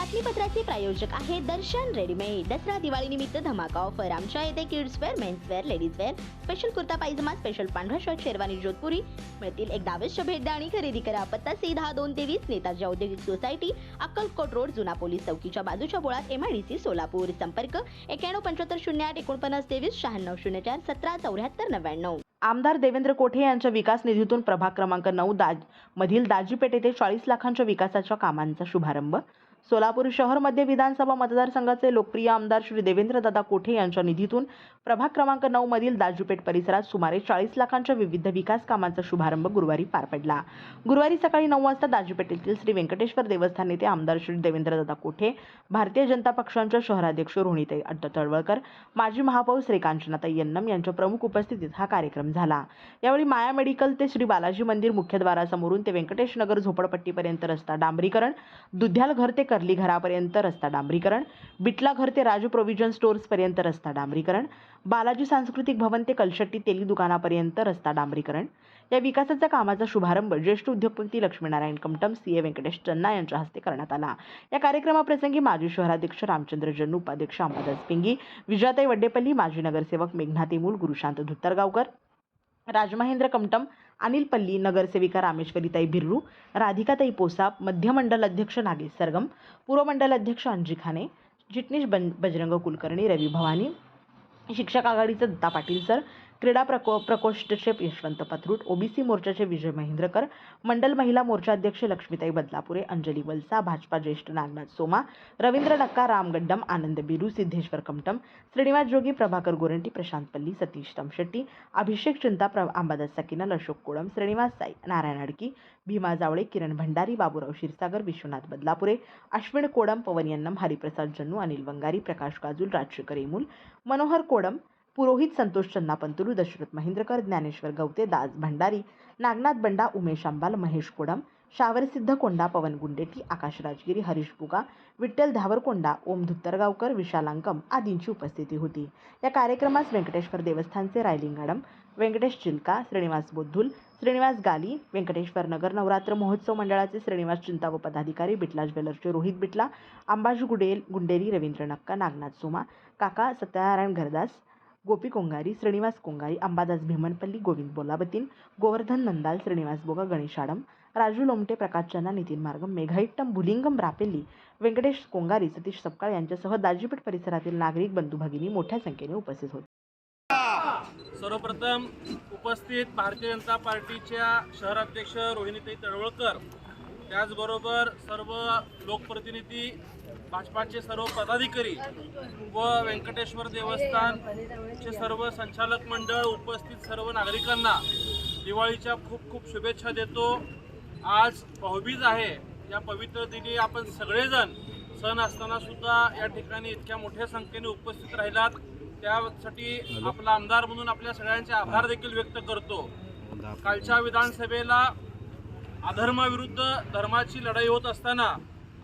बातमीपत्राचे प्रायोजक आहे दर्शन रेडीमेड. दसरा दिवाळी निमित्त धमाका ऑफर आमच्या येथे kids wear men's wear ladies wear special kurta pyjama special पांढरा शर्ट शेरवानी जोधपुरी. मिळतील एक अवश्य भेट द्या आणि खरेदी करा. पत्ता सी दहा दोन तेवीस नेताजी औद्योगिक सोसायटी अक्कलकोट रोड जुना पोलीस चौकीच्या बाजूच्या बोळात एमआयडीसी सोलापूर. संपर्क एक्याण्णव पंच्याहत्तर शून्य आठ एकोणपन्नास तेवीस शहाण्णव शून्य चार सतरा चौऱ्याहत्तर नव्याण्णव. आमदार देवेंद्र कोठे यांच्या विकास निधीतून प्रभाग क्रमांक नऊ दाज मधील दाजीपेठ येथे चाळीस लाखांच्या विकासाच्या कामांचा शुभारंभ? सोलापूर शहर मध्य विधानसभा मतदारसंघाचे लोकप्रिय आमदार श्री देवेंद्रदादा कोठे यांच्या निधीतून प्रभाग क्रमांक नऊ मधील दाजूपेठ परिसरात सुमारे चाळीस लाखांच्या विविध विकास कामांचा शुभारंभ गुरुवारी पार पडला. गुरुवारी सकाळी नऊ वाजता दाजीपेठ येथील श्री व्यंकटेश्वर देवस्थान येथे आमदार श्री देवेंद्रदादा कोठे भारतीय जनता पक्षांच्या शहराध्यक्ष रोहिणीताई अड्ड तळवळकर माजी महापौर श्रीकांचनाता यन्नम यांच्या प्रमुख उपस्थितीत हा कार्यक्रम झाला. यावेळी माया मेडिकल ते श्री बालाजी मंदिर मुख्यद्वारासमोरून ते व्यंकटेश नगर झोपडपट्टीपर्यंत रस्ता डांबरीकरण दुध्याल घर ते कर्ली घरापर्यंत रस्ता डांबरीकरण बिटला घर ते राजू प्रोव्हिजन स्टोअर्सपर्यंत रस्ता डांबरीकरण बालाजी सांस्कृतिक भवन ते कलशट्टी तेली दुकानापर्यंत रस्ता डांबरीकरण. या विकासाच्या कामाचा शुभारंभ ज्येष्ठ उद्योगपती लक्ष्मीनारायण कमटम सी ए व्यंकटेश चन्ना यांच्या हस्ते करण्यात आला. या कार्यक्रमाप्रसंगी माजी शहराध्यक्ष रामचंद्र जन्नू उपाध्यक्ष अंबादास पिंगी विजयाताई वड्डेपल्ली माजी नगरसेवक मेघनाती मूल गुरुशांत धुत्तरगावकर राजमहेंद्र कमटम अनिल पल्ली नगरसेविका रामेश्वरीताई बिर्रू राधिकाताई पोसाप मध्यमंडल अध्यक्ष नागेश सरगम पूर्वमंडल अध्यक्ष अंजी खाने चिटणीस बन बजरंग कुलकर्णी रवी भवानी शिक्षक आघाडीचे दत्ता पाटील सर क्रीडा प्रको प्रकोष्ठचे यशवंत पथरूट ओबीसी मोर्चाचे विजय महेंद्रकर मंडल महिला मोर्चा अध्यक्ष लक्ष्मीताई बदलापुरे अंजली वलसा भाजपा ज्येष्ठ नागनाथ सोमा रवींद्र नक्का राम गड्डम आनंद बिरू सिद्धेश्वर कमटम श्रीनिवास जोगी प्रभाकर गोरंटी प्रशांत पल्ली सतीश तमशेट्टी अभिषेक चिंता प्र अंबादास सकिनल अशोक कोळम श्रीनिवास साई नारायण अडकी भीमा जावळे किरण भंडारी बाबूराव क्षीरसागर विश्वनाथ बदलापुरे अश्विन कोडम पवन यन्नम हरिप्रसाद जन्नू अनिल वंगारी प्रकाश काजूल राजशेखर येमूल मनोहर कोडम पुरोहित संतोष चन्ना पंतुलू दशरथ महेंद्रकर ज्ञानेश्वर गवते दास भंडारी नागनाथ बंडा उमेश अंबाल महेश कोडम शावरसिद्ध कोंडा पवन गुंडेटी आकाश राजगिरी हरीश बुगा विठ्ठल धावरकोंडा ओम धुत्तरगावकर विशालांकम आदींची उपस्थिती होती. या कार्यक्रमास व्यंकटेश्वर देवस्थानचे रायलिंगाडम व्यंकटेश चिलका श्रीनिवास बोद्धुल श्रीनिवास गाली व्यंकटेश्वर नगर नवरात्र महोत्सव मंडळाचे श्रीनिवास चिंता व पदाधिकारी बिटला ज्वेलर्सचे रोहित बिटला अंबाजी गुडेल गुंडेरी रवींद्र नक्का नागनाथ सोमा काका सत्यनारायण घरदास गोपी कोंगारी श्रीनिवास कोंगारी अंबादास भीमनपल्ली गोविंद बोलाबतीन गोवर्धन नंदाल श्रीनिवास बोगा गणेश आडम राजू लोमटे प्रकाश चन्ना नितीन मार्गम मेघाईट्टम भुलिंगम रापेल्ली व्यंकटेश कोंगारी सतीश सपकाळ यांच्यासह दाजीपेठ परिसरातील नागरिक बंधू भगिनी मोठ्या संख्येने उपस्थित होते. सर्वप्रथम उपस्थित भारतीय जनता पार्टीच्या शहराध्यक्ष रोहिणीताई तळवळकर त्याचबरोबर सर्व लोकप्रतिनिधी भाजपाचे सर्व पदाधिकारी व व्यंकटेश्वर देवस्थानचे सर्व संचालक मंडळ उपस्थित सर्व नागरिकांना दिवाळीच्या खूप खूप शुभेच्छा देतो. आज भाऊबीज आहे. या पवित्र दिनी आपण सगळेजण सण असताना सुद्धा या ठिकाणी इतक्या मोठ्या संख्येने उपस्थित राहिलात. त्यासाठी आपला आमदार म्हणून आपल्या सगळ्यांचे आभार देखील व्यक्त करतो. कालच्या विधानसभेला अधर्माविरुद्ध धर्माची लढाई होत असताना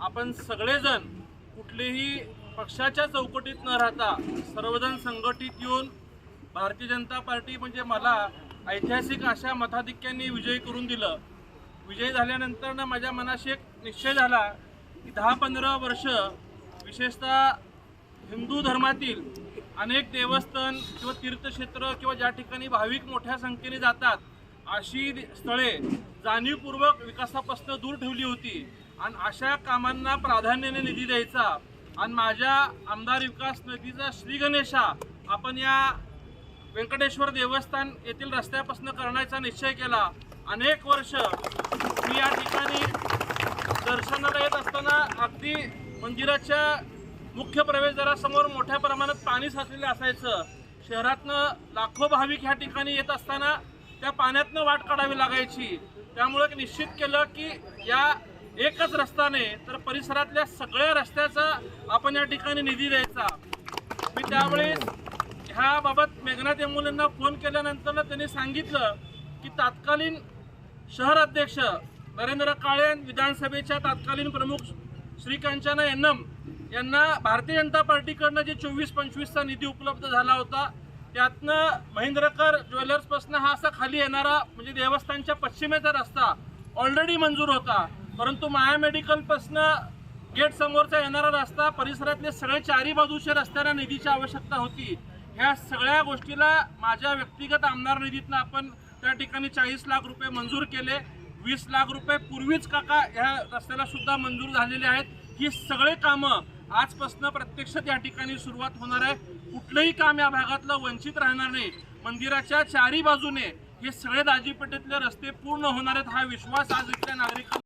आपण सगळेजण कुठलेही पक्षाच्या चौकटीत न राहता सर्वजण संघटित येऊन भारतीय जनता पार्टी म्हणजे मला ऐतिहासिक अशा मताधिक्यांनी विजयी करून दिलं. विजयी झाल्यानंतर ना माझ्या मनाशी एक निश्चय झाला की दहा पंधरा वर्ष विशेषतः हिंदू धर्मातील अनेक देवस्थान किंवा तीर्थक्षेत्र किंवा ज्या ठिकाणी भाविक मोठ्या संख्येने जातात अशी स्थळे जाणीवपूर्वक विकासापासून दूर ठेवली होती. आणि अशा कामांना प्राधान्याने निधी द्यायचा. आणि माझ्या आमदार विकास निधीचा श्री गणेशा आपण या व्यंकटेश्वर देवस्थान येथील रस्त्यापासून करण्याचा निश्चय केला. अनेक वर्ष मी या ठिकाणी दर्शनाला येत असताना अगदी मंदिराच्या मुख्य प्रवेशद्वारासमोर मोठ्या प्रमाणात पाणी साचलेलं असायचं. शहरातनं लाखो भाविक ह्या ठिकाणी येत असताना त्या पाण्यातनं वाट काढावी लागायची. त्यामुळे निश्चित केलं की या एकच रस्त्याने तर परिसरातल्या सगळ्या रस्त्याचा आपण या ठिकाणी निधी द्यायचा. मी त्यावेळेस ह्याबाबत मेघनाथ यांना फोन केल्यानंतर त्यांनी सांगितलं की तात्कालीन शहर अध्यक्ष नरेंद्र काळे विधानसभेच्या तात्कालीन प्रमुख श्रीकांचना यन्नम यांना भारतीय जनता पार्टीकडनं जे चोवीस पंचवीसचा निधी उपलब्ध झाला होता त्यातनं महेंद्रकर ज्वेलर्सपासून हा असा खाली येणारा म्हणजे देवस्थानच्या पश्चिमेचा रस्ता ऑलरेडी मंजूर होता. परंतु माया मेडिकलपासनं गेट समोरचा येणारा रस्ता परिसरातले सगळे चारी बाजूचे रस्त्यांना निधीची आवश्यकता होती. ह्या सगळ्या गोष्टीला माझ्या व्यक्तिगत आमदार निधीतनं आपण त्या ठिकाणी चाळीस लाख रुपये मंजूर केले. वीस लाख रुपये पूर्वीच काका ह्या रस्त्याला सुद्धा मंजूर झालेले आहेत. ही सगळे कामं आजपासनं प्रत्यक्षात या ठिकाणी सुरुवात होणार आहे. कुठलंही काम या भागातलं वंचित राहणार नाही. मंदिराच्या चारी बाजूने हे सगळे दाजीपेठेतले रस्ते पूर्ण होणार आहेत हा विश्वास आज इथल्या नागरिकांना